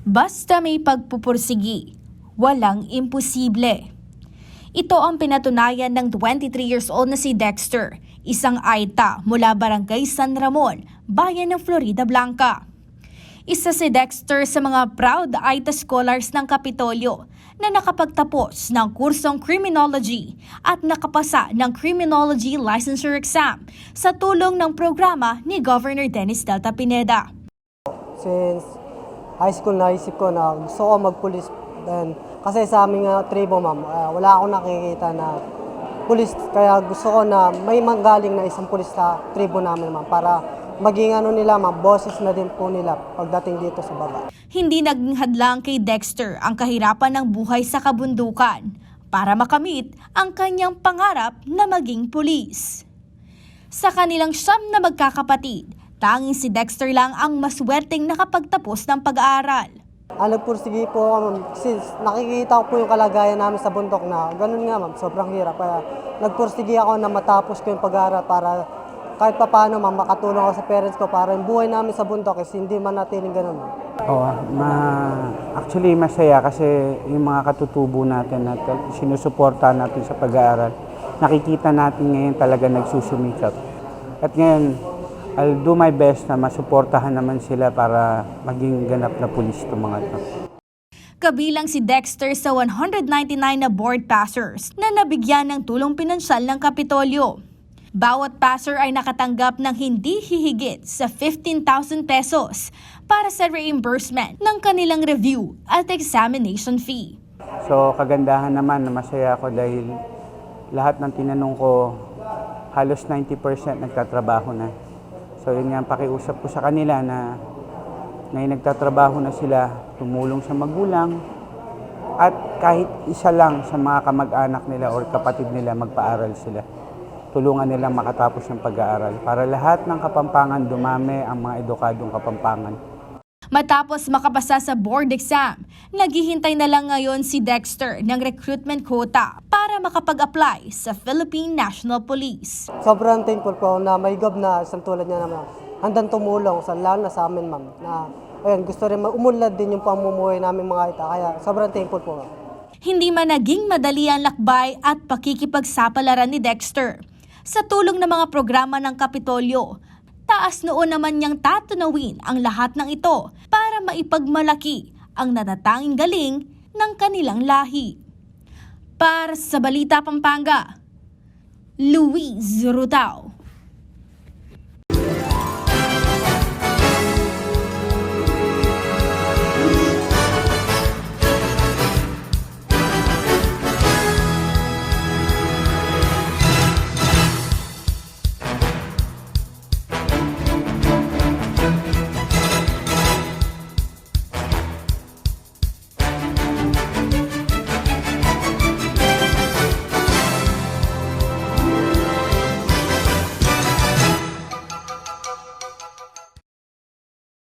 Basta may pagpupursigi, walang imposible. Ito ang pinatunayan ng 23 years old na si Dexter, isang Aita mula Barangay San Ramon, bayan ng Florida Blanca. Isa si Dexter sa mga proud Aita scholars ng Kapitolyo na nakapagtapos ng kursong criminology at nakapasa ng criminology licensure exam sa tulong ng programa ni Governor Dennis Delta Pineda. Since high school naisip ko na gusto ko magpulis. Then, kasi sa aming uh, tribo, ma'am, ah, wala akong nakikita na pulis. Kaya gusto ko na may manggaling na isang pulis sa tribo namin, ma'am, para maging ano nila, ma'am, boses na din po nila pagdating dito sa baba. Hindi naging hadlang kay Dexter ang kahirapan ng buhay sa kabundukan para makamit ang kanyang pangarap na maging pulis. Sa kanilang siyam na magkakapatid, tanging si Dexter lang ang maswerteng nakapagtapos ng pag-aaral. Nagpursige po ako, ma'am, since nakikita ko po yung kalagayan namin sa bundok na ganun nga, ma'am, sobrang hirap. Kaya nagpursige ako na matapos ko yung pag-aaral para kahit pa paano, ma'am, makatulong ako sa parents ko para yung buhay namin sa bundok is hindi man natin ganun, ma'am. Oo, ma actually masaya kasi yung mga katutubo natin at sinusuporta natin sa pag-aaral, nakikita natin ngayon talaga nagsusumikap. At ngayon, I'll do my best na masuportahan naman sila para maging ganap na pulis itong mga ito. Kabilang si Dexter sa 199 na board passers na nabigyan ng tulong pinansyal ng Kapitolyo. Bawat passer ay nakatanggap ng hindi hihigit sa 15,000 pesos para sa reimbursement ng kanilang review at examination fee. So kagandahan naman na masaya ako dahil lahat ng tinanong ko, halos 90% nagtatrabaho na. So yun nga pakiusap ko sa kanila na ngayon nagtatrabaho na sila, tumulong sa magulang, at kahit isa lang sa mga kamag-anak nila or kapatid nila magpaaral sila. Tulungan nilang makatapos ng pag-aaral para lahat ng kapampangan dumami ang mga edukadong kapampangan. Matapos makapasa sa board exam, naghihintay na lang ngayon si Dexter ng recruitment quota para makapag-apply sa Philippine National Police. Sobrang thankful po na may gob na isang tulad niya naman. Handang tumulong sa lalo na sa amin, ma'am. Na, ayun, gusto rin umunlad din yung pamumuhay namin mga ita. Kaya sobrang thankful po, ma'am. Hindi man naging madali ang lakbay at pakikipagsapalaran ni Dexter. Sa tulong ng mga programa ng Kapitolyo, taas noon naman niyang tatunawin ang lahat ng ito para maipagmalaki ang natatanging galing ng kanilang lahi. Para sa Balita Pampanga, Luis Rutao.